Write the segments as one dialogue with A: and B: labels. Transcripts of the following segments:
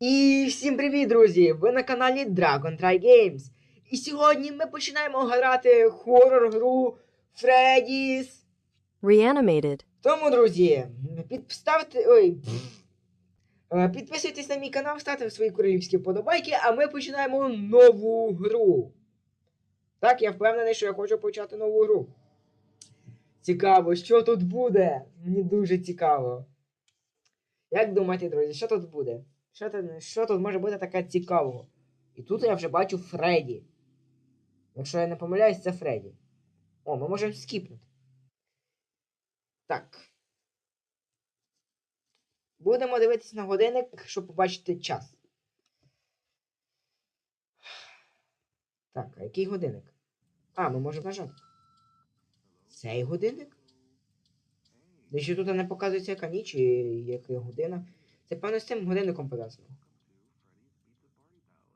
A: І всім привіт, друзі! Ви на каналі Dragon Try Games. І сьогодні ми починаємо грати хорор гру Freddy's.
B: Reanimated.
A: Тому, друзі, підставте. Ой. Підписуйтесь на мій канал, ставте свої королівські вподобайки, а ми починаємо нову гру. Так, я впевнений, що я хочу почати нову гру. Цікаво, що тут буде? Мені дуже цікаво. Як думаєте, друзі, що тут буде? Що тут, що тут може бути таке цікавого? І тут я вже бачу Фредді. Якщо я не помиляюсь, це Фредді. О, ми можемо скіпнути. Так. Будемо дивитися на годинник, щоб побачити час. Так, а який годинник? А, ми можемо нажати. Цей годинник? Де ще тут не показується яка ніч і яка година. Це певно з цим годинником пов'язано.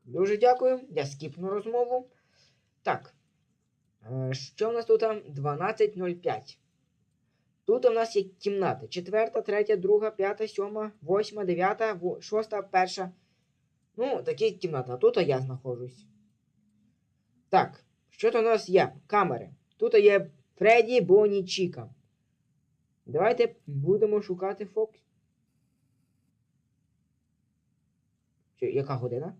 A: Дуже дякую. Я скіпну розмову. Так. Е, Що в нас тут? 12.05. Тут у нас є кімнати. Четверта, третя, друга, п'ята, сьома, восьма, дев'ята, шоста, перша. Ну, такі кімнати. А тут я знаходжусь. Так, що тут у нас є? Камери. Тут є Фредді, Бонні, Чіка. Давайте будемо шукати Фокс. Чи, яка година?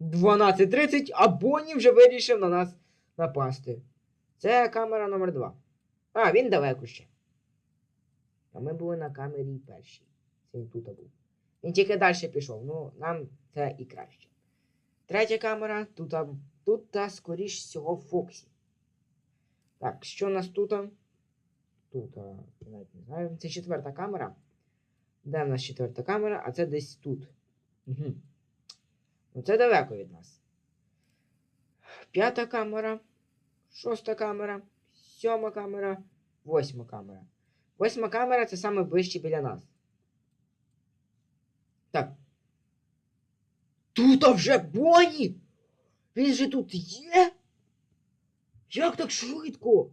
A: 12.30, а Бонні вже вирішив на нас напасти. Це камера номер 2. А, він далеко ще. А ми були на камері першій. Це він тут був. Він тільки далі пішов. Ну, нам це і краще. Третя камера, тут, тут та, скоріш всього, Фоксі. Так, що у нас тут? Тут, я навіть не знаю. Це четверта камера. Де в нас четверта камера? А це десь тут. Угу. Це далеко від нас. П'ята камера. Шоста камера. Сьома камера. Восьма камера. Восьма камера це саме ближче біля нас. Так. Тут вже Бонні! Він же тут є? Як так швидко?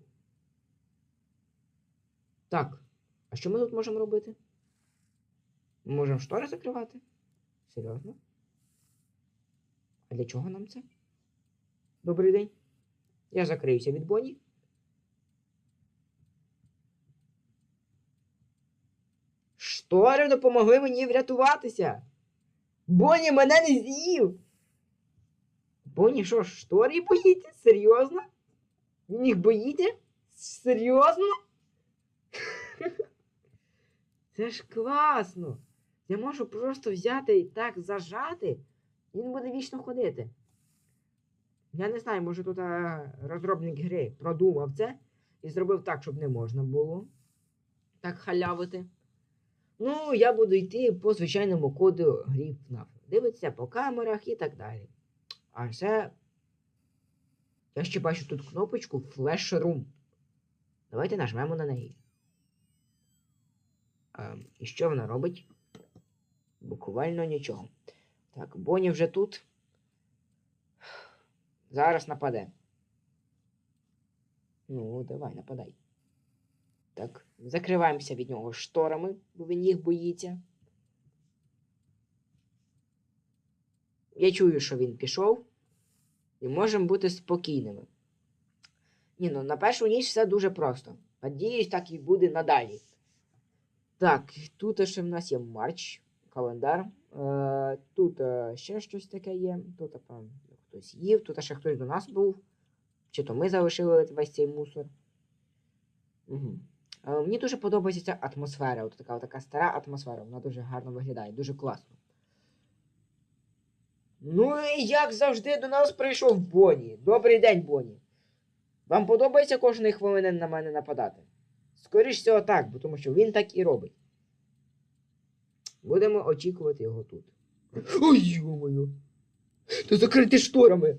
A: Так. А що ми тут можемо робити? Ми можемо штори закривати? Серйозно? А для чого нам це? Добрий день. Я закриюся від Бонні. Штори допомогли мені врятуватися. Бонні мене не з'їв. Бонні що, штори боїться? Серйозно? Він їх боїться? Серйозно? Це ж класно. Я можу просто взяти і так зажати, він буде вічно ходити. Я не знаю, може тут а, розробник гри продумав це і зробив так, щоб не можна було так халявити. Ну, я буду йти по звичайному коду грі FNAF. Дивитися по камерах і так далі. А це. Я ще бачу тут кнопочку Flash Room. Давайте нажмемо на неї. Ем, і що вона робить? Буквально нічого. Так, Боні вже тут. Зараз нападе. Ну, давай, нападай. Так, закриваємося від нього шторами, бо він їх боїться. Я чую, що він пішов. І можемо бути спокійними. Ні, ну на першу ніч все дуже просто. Надіюсь, так і буде надалі. Так, тут ще в нас є Марч, календар. Е, тут е, ще щось таке є. Тут хтось їв, тут ще хтось до нас був. Чи то ми залишили весь цей мусор. Угу. Мені дуже подобається ця атмосфера. От така, така стара атмосфера. Вона дуже гарно виглядає, дуже класно. Ну і як завжди до нас прийшов Бонні. Добрий день, Бонні. Вам подобається кожної хвилини на мене нападати? Скоріш всього так, бо тому що він так і робить. Будемо очікувати його тут. Ой, йо-моє! Та закрити шторами.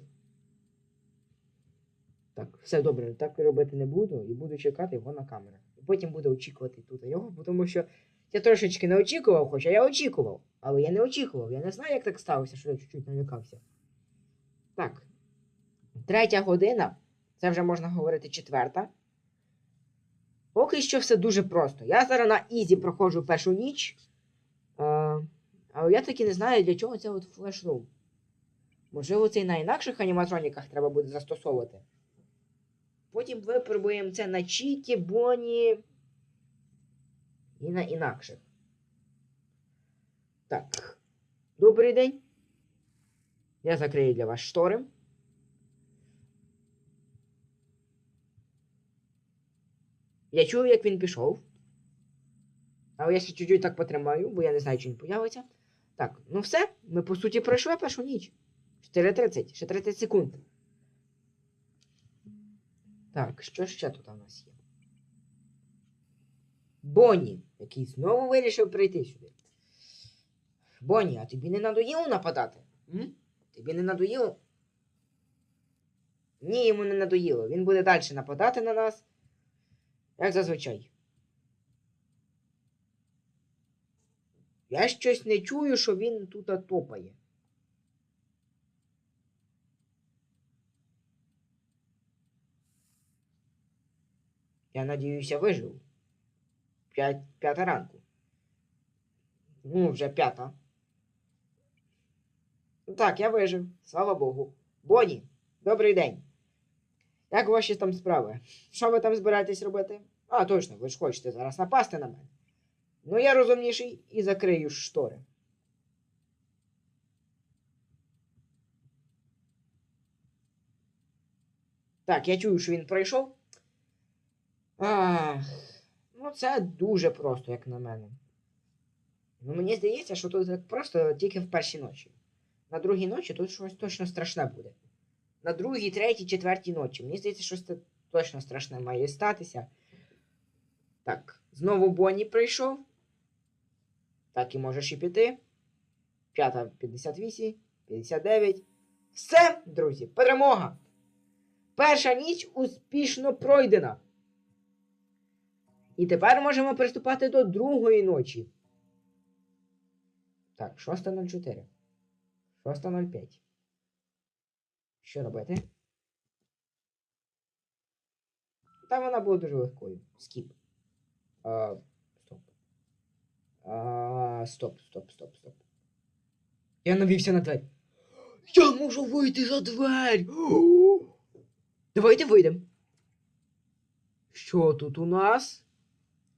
A: Так, все добре, так робити не буду і буду чекати його на камерах. І потім буду очікувати тут його, тому що я трошечки не очікував, хоча я очікував. Але я не очікував. Я не знаю, як так сталося, що я чуть-чуть налякався. Так. Третя година. Це вже можна говорити четверта. Поки що все дуже просто. Я зараз на Ізі проходжу першу ніч. Але я таки не знаю, для чого це от флешрум. Можливо, це і на інакших аніматроніках треба буде застосовувати. Потім випробуємо це на Чіті, Боні і на інакших. Так. Добрий день. Я закрию для вас штори. Я чув, як він пішов. Але я ще чуть-чуть так потримаю, бо я не знаю, чи він появиться. Так, ну все, ми по суті пройшли першу ніч. 4.30, ще 30 секунд. Так, що ще тут у нас є? Бонні, який знову вирішив прийти сюди. Бонні, а тобі не надоїло нападати? М? Тобі не надоїло? Ні, йому не надоїло. Він буде далі нападати на нас. Як зазвичай. Я щось не чую, що він тут топає. Я надіюся, вижив. П'ять, п'ята ранку. Ну, вже п'ята. Так, я вижив. Слава Богу. Боні, добрий день. Як ваші там справи? Що ви там збираєтесь робити? А, точно, ви ж хочете зараз напасти на мене. Ну, я розумніший і закрию штори. Так, я чую, що він пройшов. Ах, ну це дуже просто, як на мене. Ну, мені здається, що тут так просто тільки в першій ночі. На другій ночі тут щось точно страшне буде. На другій, третій, четвертій ночі. Мені здається, щось точно страшне має статися. Так, знову Бонні прийшов. Так і можеш і піти. П'ята 58, 59. Все, друзі, перемога! Перша ніч успішно пройдена. І тепер можемо приступати до другої ночі. Так, 6.04. 6.05. Що робити? Та вона була дуже легкою. Скіп. А, стоп. Стоп, стоп, стоп. Я навівся на двері. Я можу вийти за двері. Давайте вийдемо. Що тут у нас?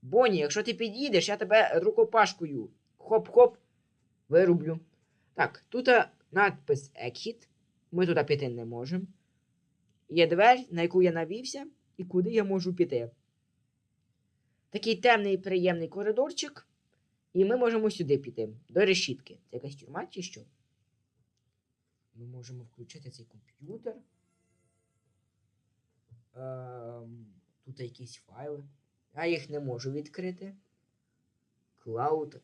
A: Бонні, якщо ти підійдеш, я тебе рукопашкою. Хоп-хоп. Вирублю. Так, тут надпис Exit. Ми туди піти не можемо. Є двері, на яку я навівся, і куди я можу піти. Такий темний приємний коридорчик. І ми можемо сюди піти. До решітки. Це якась тюрма чи що? Ми можемо включити цей комп'ютер. Ем, тут якісь файли. Я їх не можу відкрити. Клауд.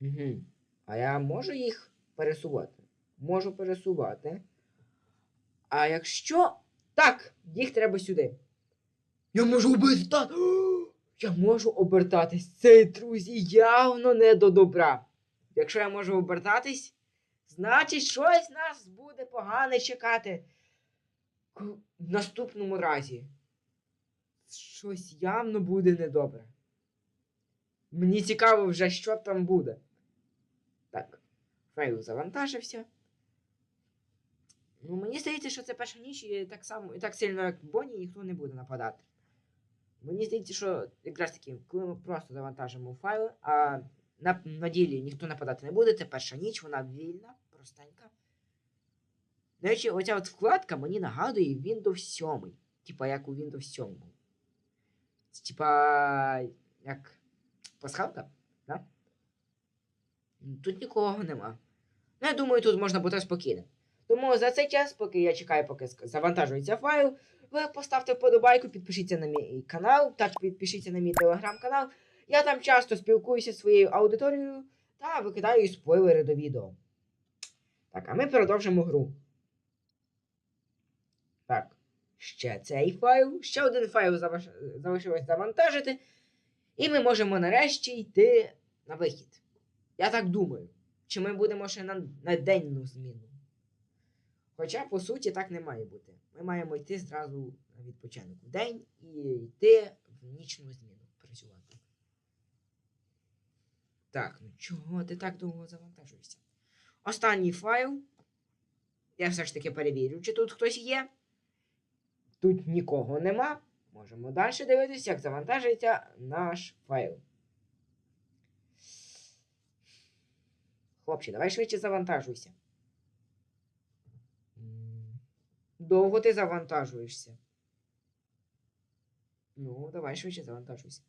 A: Угу. А я можу їх пересувати? Можу пересувати. А якщо. Так, їх треба сюди. Я можу обертати. Я можу обертатись. Це, друзі, явно не до добра. Якщо я можу обертатись, значить щось нас буде погане чекати в наступному разі. Щось явно буде недобре. Мені цікаво вже, що там буде. Так, файл завантажився. Ну, мені здається, що це перша ніч і так само, і так сильно, як Бонні, ніхто не буде нападати. Мені здається, що якраз таки, коли ми просто завантажимо файли, а на, на ділі ніхто нападати не буде, це перша ніч, вона вільна, простенька. До речі, оця от вкладка мені нагадує Windows 7. Типа як у Windows 7. Це, Типа як пасхалка, да? Тут нікого нема. Ну, я думаю, тут можна бути спокійним. Тому за цей час, поки я чекаю, поки завантажується файл, ви поставте вподобайку, підпишіться на мій канал, так підпишіться на мій телеграм-канал. Я там часто спілкуюся зі своєю аудиторією та викидаю спойлери до відео. Так, а ми продовжимо гру. Так, ще цей файл, ще один файл заваш- залишилось завантажити. І ми можемо нарешті йти на вихід. Я так думаю. Чи ми будемо ще на, на денну зміну? Хоча, по суті, так не має бути. Ми маємо йти зразу на відпочинок в день і йти в нічну зміну працювати. Так, ну чого ти так довго завантажуєшся? Останній файл. Я все ж таки перевірю, чи тут хтось є. Тут нікого нема. Можемо далі дивитися, як завантажується наш файл. Хлопче, давай швидше завантажуйся. М, Довго ти завантажуєшся. Ну, давай швидше завантажуйся.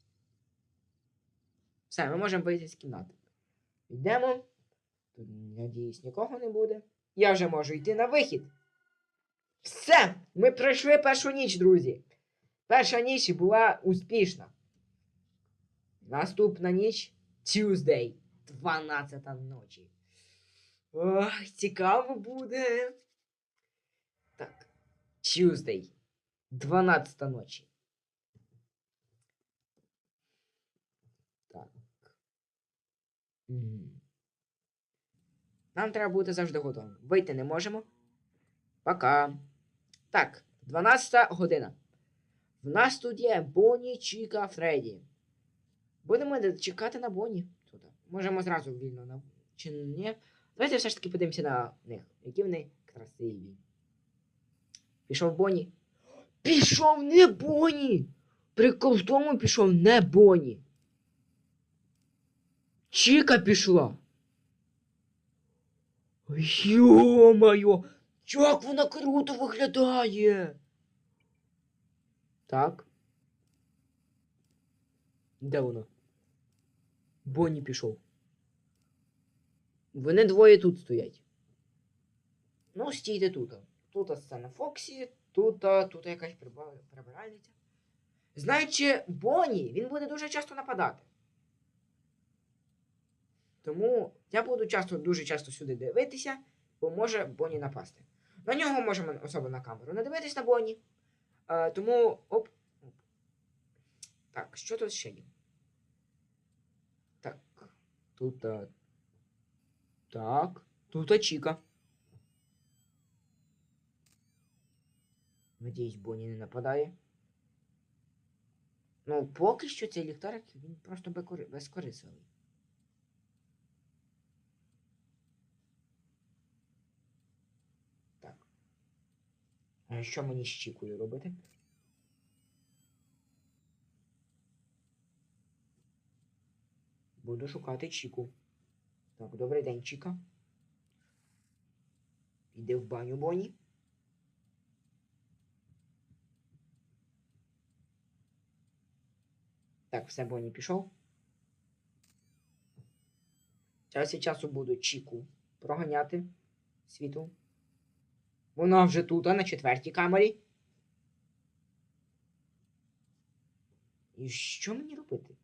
A: Все, ми можемо вийти з кімнати. Йдемо. Тут, надіюсь, нікого не буде. Я вже можу йти на вихід. Все! Ми пройшли першу ніч, друзі. Перша ніч була успішна. Наступна ніч Tuesday. 12 ночі. Ох, цікаво буде. Tuesday. 12 ночі. Так. Нам треба бути завжди готовим. Вийти не можемо. Пока. Так, 12 година. В нас тут є Бонні, Чіка, Фредді. Будемо чекати на Бонні. Тут. Можемо зразу вільно на. Чи ні? Давайте все ж таки подивимося на них. Які вони красиві. Пішов Бонні. Пішов не Бонні! Прикол в тому пішов не Бонні. Чіка пішла. Йо-моє! Як вона круто виглядає! Так. Де воно? Бонні пішов. Вони двоє тут стоять. Ну, стійте тут. Тут сцена Фоксі, тут, тут якась прибиральниця. Знаючи Бонні, він буде дуже часто нападати. Тому я буду часто, дуже часто сюди дивитися, бо може Бонні напасти. На нього можемо особо на камеру не дивитись на Бонні. Е, тому. Оп. оп. Так, що тут ще є? Так. Тут. Так. Тут Чіка. Надіюсь, Бонні не нападає. Ну, поки що цей ліхтарик він просто безкори- безкорисливий. Так. А що мені з Чікою робити? Буду шукати Чіку. Так, добрий день, Чіка. Іди в баню, Бонні. Так, все, Бонні пішов. Час від часу буду Чіку проганяти світу. Вона вже тут, а на четвертій камері. І що мені робити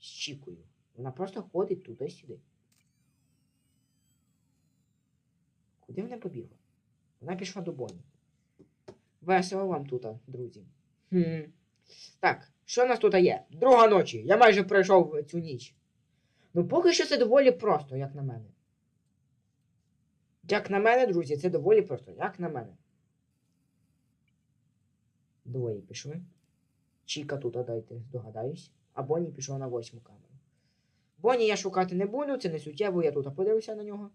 A: з Чікою? Вона просто ходить туди-сюди. Куди вона побігла? Вона пішла до Бонні. Весело вам тут, друзі. Хм. Так, що в нас тут є? Друга ночі. Я майже пройшов цю ніч. Ну, поки що це доволі просто, як на мене. Як на мене, друзі, це доволі просто, як на мене. Двоє пішли. Чіка тут, а дайте, здогадаюсь. А Бонні пішов на восьму камеру. Бонні я шукати не буду, це не суттєво, я тут подивився на нього.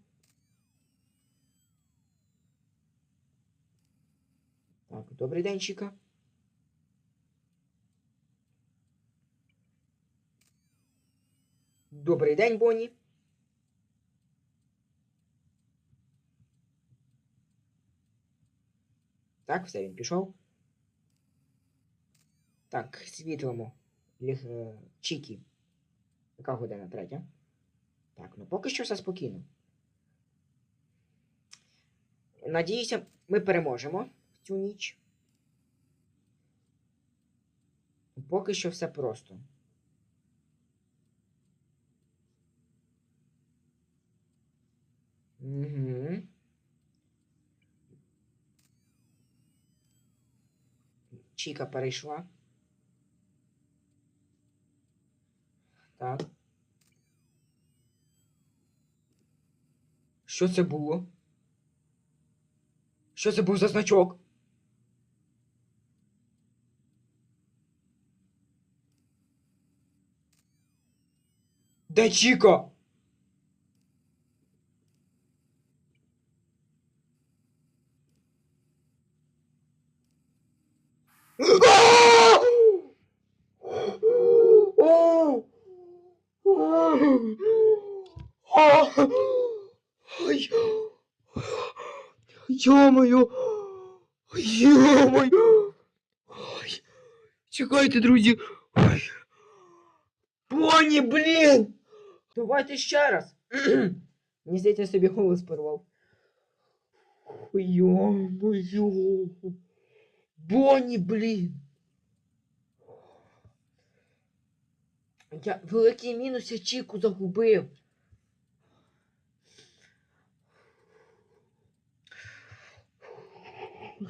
A: Так, добрий день, Чіка. Добрий день, Бонні. Так, все, він пішов. Так, світлому. Ліг... е, Чікі. Яка година третя? Так, ну поки що все спокійно. Надіюся, ми переможемо цю ніч. Поки що все просто. Угу. Чіка перейшла. Так. Що це було? Що це був за значок? Де Чіка? Ё-моё! Ё-моё! Ой, Чекайте, друзі! Ой. Поні, блін! Давайте ще раз. Мені здається, я собі голос порвав. Ё-моё! Бонні, блін! Я великий мінус я Чіку загубив.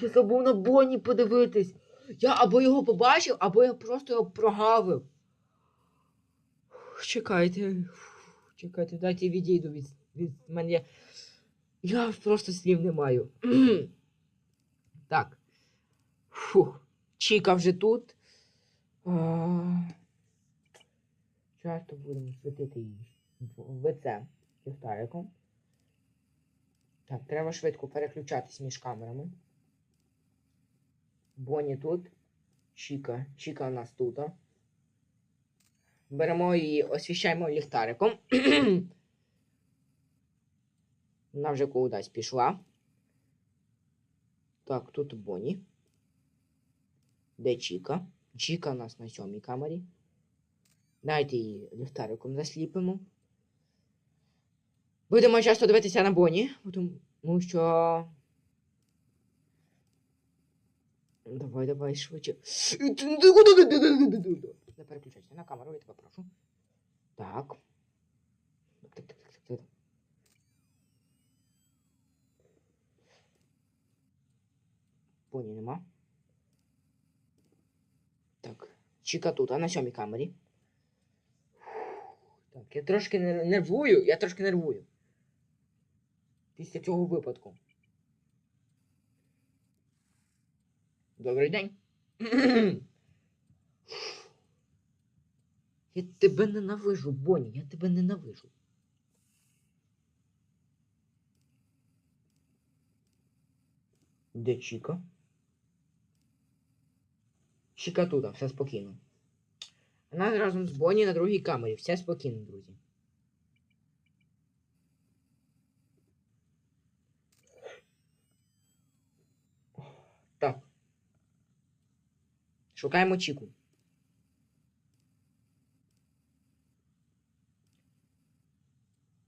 A: Я забув на Бонні подивитись. Я або його побачив, або я просто його прогавив. Чекайте. Чекайте, дайте відійду від, від мене. Я просто слів не маю. так. Фух. Чіка вже тут. Часто будемо світити її в лице ліхтариком. Так, треба швидко переключатись між камерами. Боні тут. Чіка. Чіка у нас тут. Беремо її, освіщаємо ліхтариком. Вона вже кудись пішла. Так, тут Боні. Де Чіка? Чіка у нас на сьомій камері. Дайте її ліхтариком засліпимо. Будемо часто дивитися на Боні, тому що. Давай, давай, швидше. Не переключайся на камеру, я тебе прошу. Так. Так, так, так, так. Поні нема. Так. Чіка тут, а на сьомій камері. Так, я трошки нер- нервую, я трошки нервую. Після цього випадку. Добрий день. Я тебе ненавижу, Бонні, я тебе ненавижу. Де Чіка? Чіка тут, все спокійно. Вона разом з Бонні на другій камері. Все спокійно, друзі. Так. Шукаємо Чіку.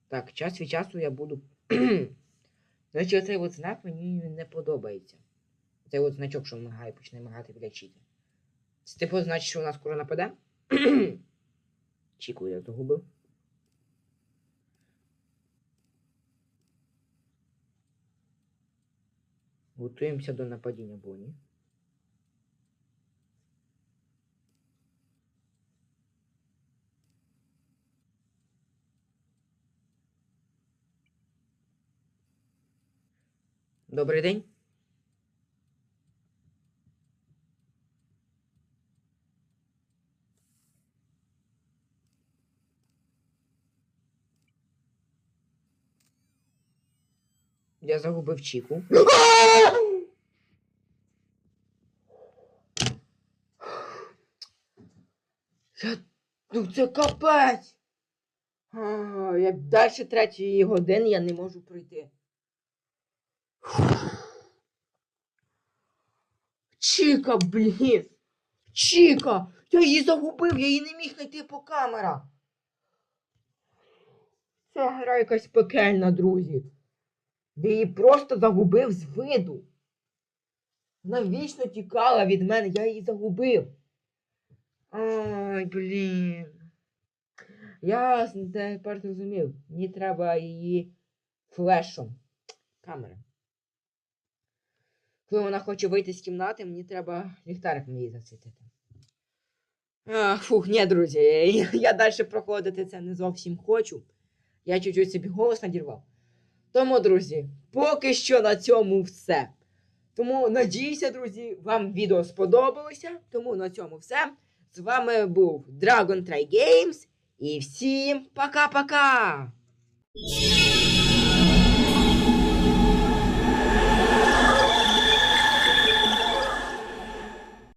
A: Так, час від часу я буду. Речі, оцей от знак мені не подобається. Цей от значок, що мигає, почне мигати біля Чіки. Це типу значить, що у нас скоро нападе? Чіку я загубив. Готуємося до нападіння Боні. Добрий день. Я загубив Чіку. Я... Ну це капець. А, Я далі третьої години я не можу пройти. Чіка, блін. Чіка! Я її загубив, я її не міг знайти по камерах. Це гра якась пекельна, друзі. Я її просто загубив з виду. Вона вічно тікала від мене, я її загубив. Ай, блін. Я тепер зрозумів. Мені треба її флешом. Камера. Коли вона хоче вийти з кімнати, мені треба ліхтарик її засвітити. Фух, ні, друзі, я, я далі проходити це не зовсім хочу. Я чуть-чуть собі голос надірвав. Тому, друзі, поки що на цьому все. Тому надіюся, друзі, вам відео сподобалося. Тому на цьому все. З вами був Dragon Try Games. І всім пока-пока!